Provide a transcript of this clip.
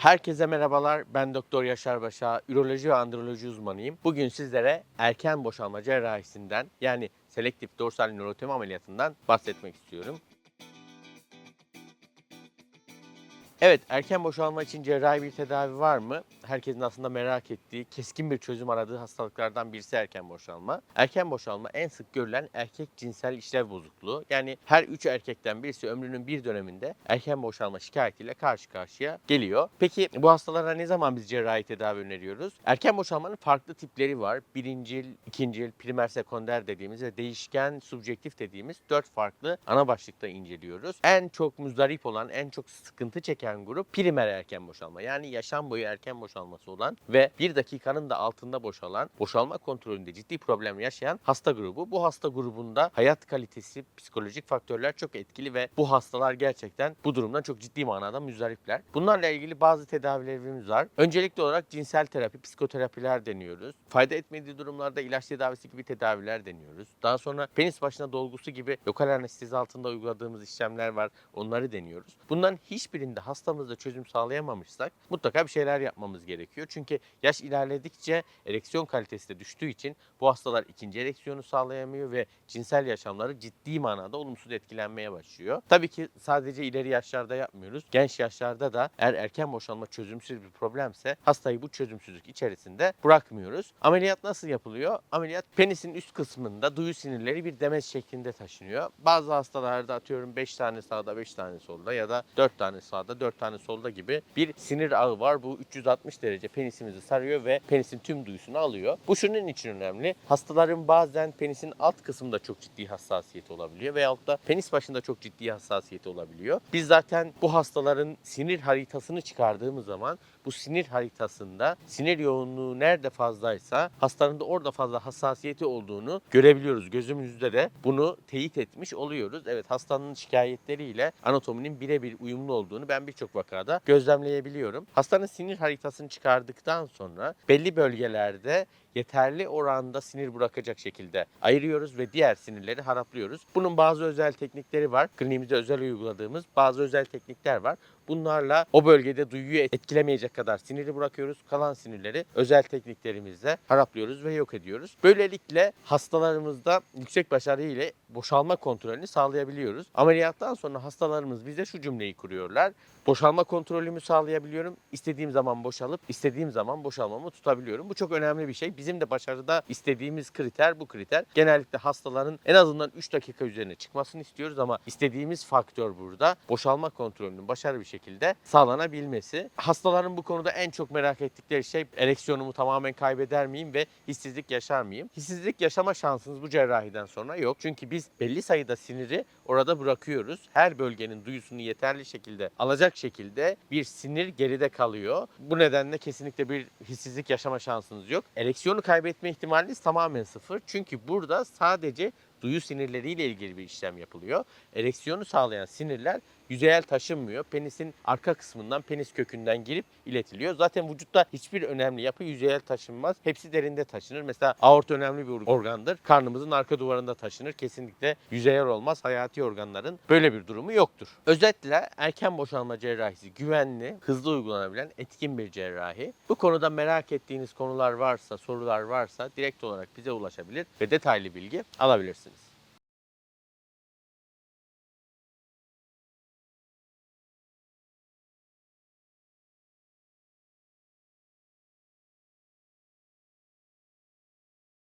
Herkese merhabalar. Ben Doktor Yaşar Başa, üroloji ve androloji uzmanıyım. Bugün sizlere erken boşalma cerrahisinden yani selektif dorsal nörotomi ameliyatından bahsetmek istiyorum. Evet, erken boşalma için cerrahi bir tedavi var mı? Herkesin aslında merak ettiği, keskin bir çözüm aradığı hastalıklardan birisi erken boşalma. Erken boşalma en sık görülen erkek cinsel işlev bozukluğu. Yani her üç erkekten birisi ömrünün bir döneminde erken boşalma şikayetiyle karşı karşıya geliyor. Peki bu hastalara ne zaman biz cerrahi tedavi öneriyoruz? Erken boşalmanın farklı tipleri var. Birincil, ikincil, primer, sekonder dediğimiz ve değişken, subjektif dediğimiz dört farklı ana başlıkta inceliyoruz. En çok muzdarip olan, en çok sıkıntı çeken grup primer erken boşalma. Yani yaşam boyu erken boşalması olan ve bir dakikanın da altında boşalan, boşalma kontrolünde ciddi problem yaşayan hasta grubu. Bu hasta grubunda hayat kalitesi, psikolojik faktörler çok etkili ve bu hastalar gerçekten bu durumdan çok ciddi manada müzdaripler. Bunlarla ilgili bazı tedavilerimiz var. Öncelikli olarak cinsel terapi, psikoterapiler deniyoruz. Fayda etmediği durumlarda ilaç tedavisi gibi tedaviler deniyoruz. Daha sonra penis başına dolgusu gibi lokal anestezi altında uyguladığımız işlemler var. Onları deniyoruz. Bunların hiçbirinde hastamızda çözüm sağlayamamışsak mutlaka bir şeyler yapmamız gerekiyor. Çünkü yaş ilerledikçe ereksiyon kalitesi de düştüğü için bu hastalar ikinci ereksiyonu sağlayamıyor ve cinsel yaşamları ciddi manada olumsuz etkilenmeye başlıyor. Tabii ki sadece ileri yaşlarda yapmıyoruz. Genç yaşlarda da eğer erken boşalma çözümsüz bir problemse hastayı bu çözümsüzlük içerisinde bırakmıyoruz. Ameliyat nasıl yapılıyor? Ameliyat penisin üst kısmında duyu sinirleri bir demet şeklinde taşınıyor. Bazı hastalarda atıyorum 5 tane sağda 5 tane solda ya da 4 tane sağda 4 tane solda gibi bir sinir ağı var. Bu 360 derece penisimizi sarıyor ve penisin tüm duyusunu alıyor. Bu şunun için önemli. Hastaların bazen penisin alt kısmında çok ciddi hassasiyeti olabiliyor veyahut da penis başında çok ciddi hassasiyeti olabiliyor. Biz zaten bu hastaların sinir haritasını çıkardığımız zaman bu sinir haritasında sinir yoğunluğu nerede fazlaysa hastanın da orada fazla hassasiyeti olduğunu görebiliyoruz. Gözümüzde de bunu teyit etmiş oluyoruz. Evet hastanın şikayetleriyle anatominin birebir uyumlu olduğunu ben birçok vakada gözlemleyebiliyorum. Hastanın sinir haritasını çıkardıktan sonra belli bölgelerde yeterli oranda sinir bırakacak şekilde ayırıyoruz ve diğer sinirleri haraplıyoruz. Bunun bazı özel teknikleri var. Kliniğimizde özel uyguladığımız bazı özel teknikler var. Bunlarla o bölgede duyuyu etkilemeyecek kadar siniri bırakıyoruz. Kalan sinirleri özel tekniklerimizle haraplıyoruz ve yok ediyoruz. Böylelikle hastalarımızda yüksek başarı ile boşalma kontrolünü sağlayabiliyoruz. Ameliyattan sonra hastalarımız bize şu cümleyi kuruyorlar. Boşalma kontrolümü sağlayabiliyorum. İstediğim zaman boşalıp istediğim zaman boşalmamı tutabiliyorum. Bu çok önemli bir şey. Bizim de başarıda istediğimiz kriter bu kriter. Genellikle hastaların en azından 3 dakika üzerine çıkmasını istiyoruz ama istediğimiz faktör burada boşalma kontrolünün başarılı bir şekilde sağlanabilmesi. Hastaların bu konuda en çok merak ettikleri şey ereksiyonumu tamamen kaybeder miyim ve hissizlik yaşar mıyım? Hissizlik yaşama şansınız bu cerrahiden sonra yok. Çünkü biz belli sayıda siniri orada bırakıyoruz. Her bölgenin duyusunu yeterli şekilde alacak şekilde bir sinir geride kalıyor. Bu nedenle kesinlikle bir hissizlik yaşama şansınız yok. Ereksiyonu kaybetme ihtimaliniz tamamen sıfır. Çünkü burada sadece duyu sinirleriyle ilgili bir işlem yapılıyor. Ereksiyonu sağlayan sinirler yüzeyel taşınmıyor. Penisin arka kısmından, penis kökünden girip iletiliyor. Zaten vücutta hiçbir önemli yapı yüzeyel taşınmaz. Hepsi derinde taşınır. Mesela aort önemli bir organdır. Karnımızın arka duvarında taşınır. Kesinlikle yüzeyel olmaz. Hayati organların böyle bir durumu yoktur. Özetle erken boşalma cerrahisi güvenli, hızlı uygulanabilen etkin bir cerrahi. Bu konuda merak ettiğiniz konular varsa, sorular varsa direkt olarak bize ulaşabilir ve detaylı bilgi alabilirsiniz.